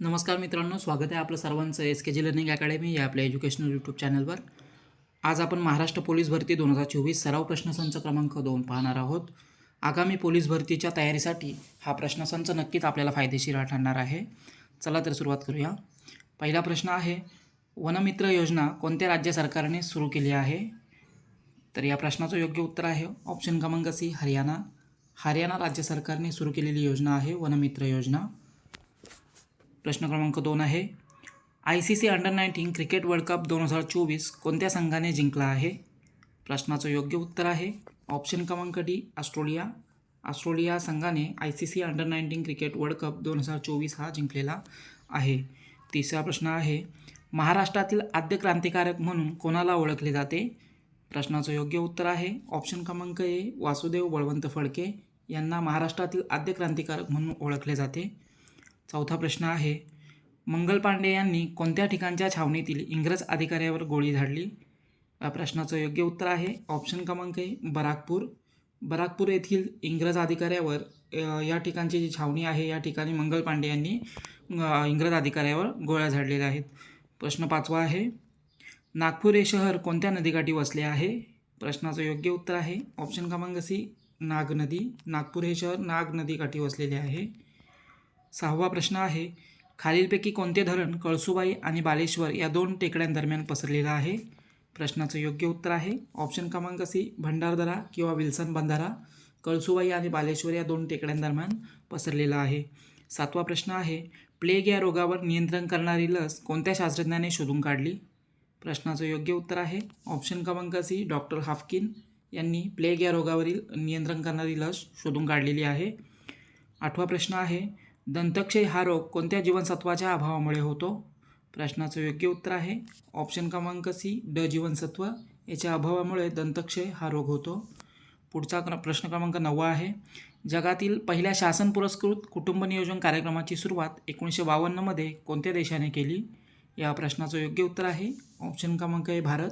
नमस्कार मित्रांनो स्वागत आहे आपलं सर्वांचं S K G learning academy या आपल्या एज्युकेशनल यूट्यूब चॅनलवर. आज आपण महाराष्ट्र पोलीस भरती दोन हजार चोवीस सराव प्रश्नसंच क्रमांक दोन पाहणार आहोत. आगामी पोलीस भरतीच्या तयारीसाठी हा प्रश्नसंच नक्कीच आपल्याला फायदेशीर ठरणार आहे. चला तर सुरुवात करूया. पहिला प्रश्न आहे वनमित्र योजना कोणत्या राज्य सरकारने सुरू केली आहे? तर या प्रश्नाचं योग्य उत्तर आहे ऑप्शन क्रमांक सी हरियाणा. हरियाणा राज्य सरकारने सुरू केलेली योजना आहे वनमित्र योजना. प्रश्न क्रमांक दोन आहे. I C C under nineteen cricket world cup दोन हजार चोवीस कोणत्या संघाने जिंकला आहे? प्रश्नाचं योग्य उत्तर आहे. ऑप्शन क्रमांक डी ऑस्ट्रेलिया. ऑस्ट्रेलिया संघाने I C C under nineteen cricket world cup दोन हजार चोवीस हा जिंकलेला आहे. तिसरा प्रश्न आहे महाराष्ट्रातील आद्य क्रांतिकारक म्हणून कोणाला ओळखले जाते? प्रश्नाचं योग्य उत्तर आहे. ऑप्शन क्रमांक ए वासुदेव बळवंत फडके यांना महाराष्ट्रातील आद्य क्रांतिकारक म्हणून ओळखले जाते. चौथा प्रश्न आहे. मंगल पांडे यांनी कोणत्या ठिकाणच्या छावणीतील इंग्रज अधिकाऱ्यावर गोळी झाडली? या प्रश्नाचं योग्य उत्तर आहे. ऑप्शन क्रमांक आहे बराकपूर. बराकपूर येथील इंग्रज अधिकाऱ्यावर या ठिकाणची जी छावणी आहे या ठिकाणी मंगल पांडे यांनी इंग्रज अधिकाऱ्यावर गोळ्या झाडलेल्या आहेत. प्रश्न पाचवा आहे नागपूर हे शहर कोणत्या नदीकाठी वसले आहे? प्रश्नाचं योग्य उत्तर आहे. ऑप्शन क्रमांक सी नाग नदी. नागपूर हे शहर नाग नदीकाठी वसलेले आहे. सहावा प्रश्न आहे खालीलपैकी कोणते धरण कळसुबाई आणि बालेश्वर या दोन टेकड्यांदरम्यान पसरलेलं आहे? प्रश्नाचं योग्य उत्तर आहे ऑप्शन क्रमांक सी भंडारदरा किंवा विल्सन बंधारा. कळसुबाई आणि बालेश्वर या दोन टेकड्यांदरम्यान पसरलेला आहे. सातवा प्रश्न आहे प्लेग या रोगावर नियंत्रण करणारी लस कोणत्या शास्त्रज्ञाने शोधून काढली? प्रश्नाचं योग्य उत्तर आहे ऑप्शन क्रमांक सी डॉक्टर हाफकिन यांनी प्लेग या रोगावरील नियंत्रण करणारी लस शोधून काढलेली आहे. आठवा प्रश्न आहे दंतक्षय हा रोग कोणत्या जीवनसत्वाच्या अभावामुळे होतो? प्रश्नाचं योग्य उत्तर आहे. ऑप्शन क्रमांक सी ड जीवनसत्व. याच्या अभावामुळे दंतक्षय हा रोग होतो. पुढचा क्र प्रश्न क्रमांक नववा आहे. जगातील पहिल्या शासन पुरस्कृत कुटुंब नियोजन कार्यक्रमाची सुरुवात एकोणीसशे बावन्नमध्ये कोणत्या देशाने केली? या प्रश्नाचं योग्य उत्तर आहे. ऑप्शन क्रमांक आहे भारत.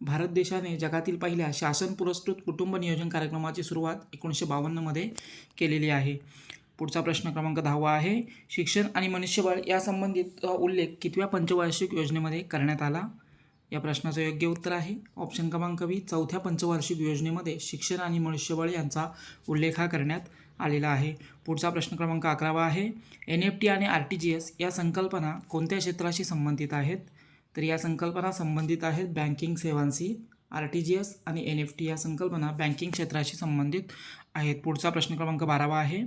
भारत देशाने जगातील पहिल्या शासन पुरस्कृत कुटुंब नियोजन कार्यक्रमाची सुरुवात एकोणीसशे बावन्नमध्ये केलेली आहे. पुढचा प्रश्न क्रमांक दहावा आहे. शिक्षण आणि मनुष्यबळ या संबंधित उल्लेख कितव्या पंचवार्षिक योजनेमध्ये करण्यात आला? या प्रश्नाचं योग्य उत्तर आहे. ऑप्शन क्रमांक बी चौथ्या पंचवार्षिक योजनेमध्ये शिक्षण आणि मनुष्यबळ यांचा उल्लेख हा करण्यात आलेला आहे. पुढचा प्रश्न क्रमांक अकरावा आहे. एन एफ टी आणि आर टी जी एस या संकल्पना कोणत्या क्षेत्राशी संबंधित आहेत? तर या संकल्पना संबंधित आहेत बँकिंग सेवांशी. आर टी जी एस आणि एन एफ टी या संकल्पना बँकिंग क्षेत्राशी संबंधित आहेत. पुढचा प्रश्न क्रमांक बारावा आहे.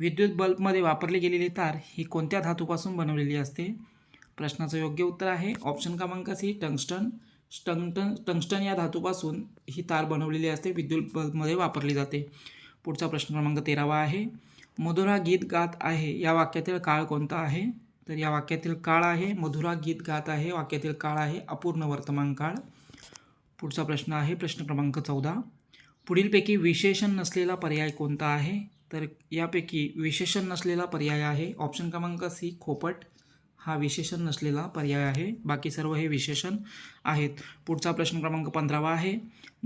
विद्युत बल्बमध्ये वापरली गेलेली तार ही कोणत्या धातूपासून बनवलेली असते? प्रश्नाचं योग्य उत्तर आहे ऑप्शन क्रमांक सी टंगस्टन. टंगटन टंगस्टन या धातूपासून ही तार बनवलेली असते विद्युत बल्बमध्ये वापरली जाते. पुढचा प्रश्न क्रमांक तेरावा आहे. मधुरा गीत गात आहे या वाक्यातील काळ कोणता आहे? तर या वाक्यातील काळ आहे मधुरा गीत गात आहे वाक्यातील काळ आहे अपूर्ण वर्तमान काळ. पुढचा प्रश्न आहे प्रश्न क्रमांक चौदा. पुढीलपैकी विशेषण नसलेला पर्याय कोणता आहे? तर यापैकी विशेषण नसलेला पर्याय आहे. ऑप्शन क्रमांक सी खोपट. हा विशेषण नसलेला पर्याय आहे. बाकी सर्व हे विशेषण आहेत. पुढचा प्रश्न क्रमांक पंधरावा आहे.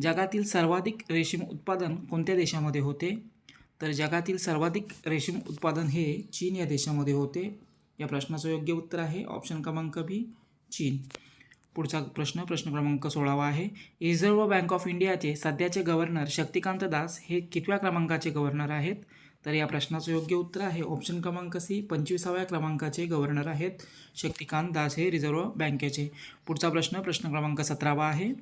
जगातील सर्वाधिक रेशीम उत्पादन कोणत्या देशामध्ये होते? तर जगातील सर्वाधिक रेशीम उत्पादन हे चीन या देशामध्ये होते. या प्रश्नाचं योग्य उत्तर आहे. ऑप्शन क्रमांक बी चीन. पुढचा प्रश्न प्रश्न क्रमांक सोळावा आहे. रिझर्व्ह बँक ऑफ इंडियाचे सध्याचे गव्हर्नर शक्तिकांत दास हे कितव्या क्रमांकाचे गव्हर्नर आहेत? तर या प्रश्नाचं योग्य उत्तर आहे ऑप्शन क्रमांक सी पंचवीसाव्या क्रमांकाचे गव्हर्नर आहेत शक्तिकांत दास हे रिझर्व्ह बँकेचे. पुढचा प्रश्न प्रश्न क्रमांक सतरावा आहे.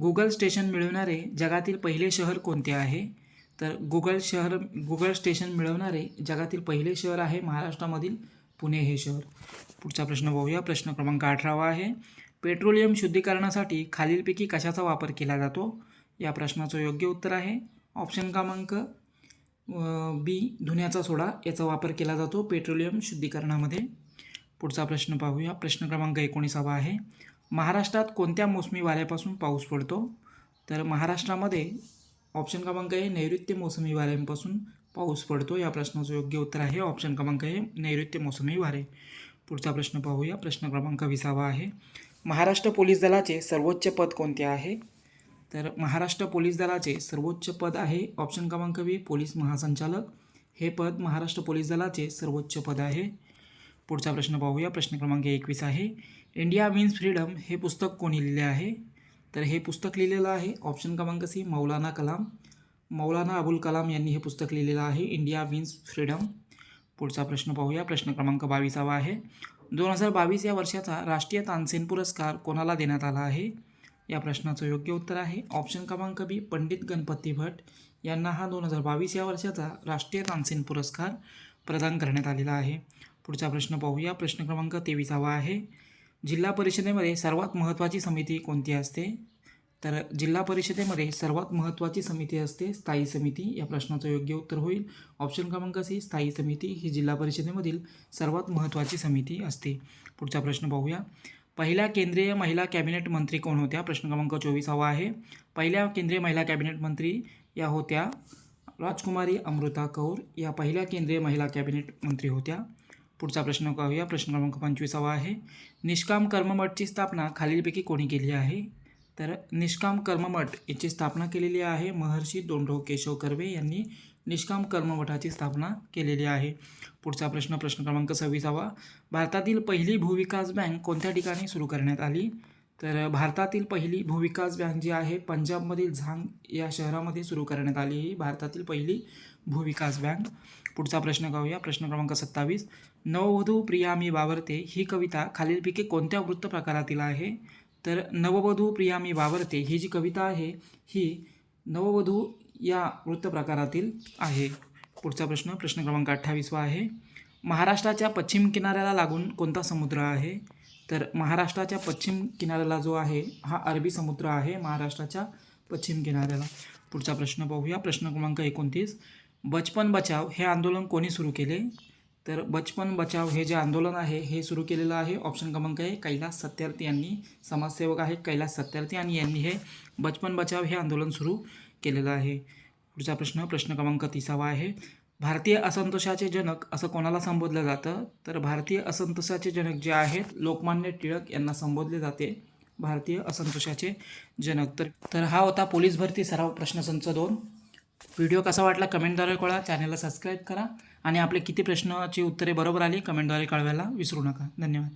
गुगल स्टेशन मिळवणारे जगातील पहिले शहर कोणते आहे? तर गुगल शहर गुगल स्टेशन मिळवणारे जगातील पहिले शहर आहे महाराष्ट्रामधील पुणे हे शहर. पुढचा प्रश्न पाहूया प्रश्न क्रमांक अठरावा आहे. पेट्रोलियम शुद्धीकरणासाठी खालीलपैकी कशाचा वापर केला जातो? या प्रश्नाचं योग्य उत्तर आहे. ऑप्शन क्रमांक बी धुण्याचा सोडा. याचा वापर केला जातो पेट्रोलियम शुद्धीकरणामध्ये. पुढचा प्रश्न पाहूया. प्रश्न क्रमांक एकोणीसावा आहे. महाराष्ट्रात कोणत्या मोसमी वाऱ्यापासून पाऊस पडतो? तर महाराष्ट्रामध्ये ऑप्शन क्रमांक आहे नैऋत्य मोसमी वाऱ्यांपासून पाऊस पडतो. या प्रश्नाचं योग्य उत्तर आहे. ऑप्शन क्रमांक आहे नैऋत्य मोसमी वारे. पुढचा प्रश्न पाहूया. प्रश्न क्रमांक विसावा आहे. महाराष्ट्र पोलीस दलाचे सर्वोच्च पद कोणते आहे? तर महाराष्ट्र पोलीस दलाचे सर्वोच्च पद आहे ऑप्शन क्रमांक बी पोलीस महासंचालक. हे पद महाराष्ट्र पोलीस दलाचे सर्वोच्च पद आहे. पुढचा प्रश्न पाहूया. प्रश्न क्रमांक एकवीस आहे. इंडिया मीन्स फ्रीडम हे पुस्तक कोणी लिहिले आहे? तर हे पुस्तक लिहिलेलं आहे ऑप्शन क्रमांक सी मौलाना कलाम. मौलाना अबुल कलाम यांनी हे पुस्तक लिहिलेलं आहे. India wins freedom. पुढचा प्रश्न पाहूया. प्रश्न क्रमांक बावीसावा आहे. दोन हजार बावीस या वर्षाचा राष्ट्रीय तानसेन पुरस्कार कोणाला देण्यात आला आहे? या प्रश्नाचं योग्य उत्तर आहे ऑप्शन क्रमांक बी पंडित गणपती भट. यांना हा दोन हजार बावीस या वर्षाचा राष्ट्रीय तानसेन पुरस्कार प्रदान करण्यात आलेला आहे. पुढचा प्रश्न पाहूया. प्रश्न क्रमांक तेविसावा आहे. जिल्हा परिषदेमध्ये सर्वात महत्त्वाची समिती कोणती असते? तर जिल्हा परिषदेमध्ये सर्वात महत्त्वाची समिती असते स्थायी समिती. या प्रश्नाचं योग्य उत्तर होईल. ऑप्शन क्रमांक सी स्थायी समिती ही जिल्हा परिषदेमधील सर्वात महत्त्वाची समिती असते. पुढचा प्रश्न पाहूया. पहिल्या केंद्रीय महिला कॅबिनेट मंत्री कोण होत्या? प्रश्न क्रमांक चोवीसावा आहे. पहिल्या केंद्रीय महिला कॅबिनेट मंत्री या होत्या राजकुमारी अमृता कौर. या पहिल्या केंद्रीय महिला कॅबिनेट मंत्री होत्या. पुढचा प्रश्न पाहूया. प्रश्न क्रमांक पंचवीसावा आहे. निष्काम कर्ममठची स्थापना खालीलपैकी कोणी केली आहे? तर निष्काम कर्ममठ याची स्थापना केलेली आहे. महर्षी दोंडो केशव कर्वे यांनी निष्काम कर्ममठाची स्थापना केलेली आहे. पुढचा प्रश्न प्रश्न क्रमांक सव्वीसावा. भारतातील पहिली भूविकास बँक कोणत्या ठिकाणी सुरू करण्यात आली? तर भारतातील पहिली भूविकास बँक जी आहे पंजाबमधील झांग या शहरामध्ये सुरू करण्यात आली. ही भारतातील पहिली भूविकास बँक. पुढचा प्रश्न पाहूया प्रश्न क्रमांक सत्तावीस. नववधू प्रिया मी वावरते ही कविता खालीलपैकी कोणत्या वृत्तप्रकारातील आहे? तर नववधू प्रिया मी वावरते. ही जी कविता आहे ही नववधू या वृत्तप्रकारातील आहे. पुढचा प्रश्न प्रश्न क्रमांक अठ्ठावीसवा आहे. महाराष्ट्राच्या पश्चिम किनाऱ्याला लागून कोणता समुद्र आहे? तर महाराष्ट्राच्या पश्चिम किनाऱ्याला जो आहे हा अरबी समुद्र आहे महाराष्ट्राच्या पश्चिम किनाऱ्याला. पुढचा प्रश्न पाहूया. प्रश्न क्रमांक एकोणतीस. बचपन बचाव हे आंदोलन कोणी सुरू केले? तर बचपन बचाव हे जे आंदोलन आहे हे सुरू केलेलं आहे. ऑप्शन क्रमांक आहे कैलास सत्यार्थी यांनी समाजसेवक आहे कैलास सत्यार्थी आणि यांनी हे बचपन बचाव हे आंदोलन सुरू केलेलं आहे. पुढचा प्रश्न प्रश्न क्रमांक तिसावा आहे. भारतीय असंतोषाचे जनक असं कोणाला संबोधलं जातं? तर भारतीय असंतोषाचे जनक जे आहेत लोकमान्य टिळक यांना संबोधले जाते. भारतीय असंतोषाचे जनक. तर तर हा होता पोलीस भरती सराव प्रश्नसंच दोन. व्हिडिओ कसा वाटला कमेंटद्वारे कळा चॅनलला सबस्क्राईब करा. आणि आपले किती प्रश्नाची उत्तरे बरोबर आली कमेंटद्वारे कळवायला विसरू नका. धन्यवाद.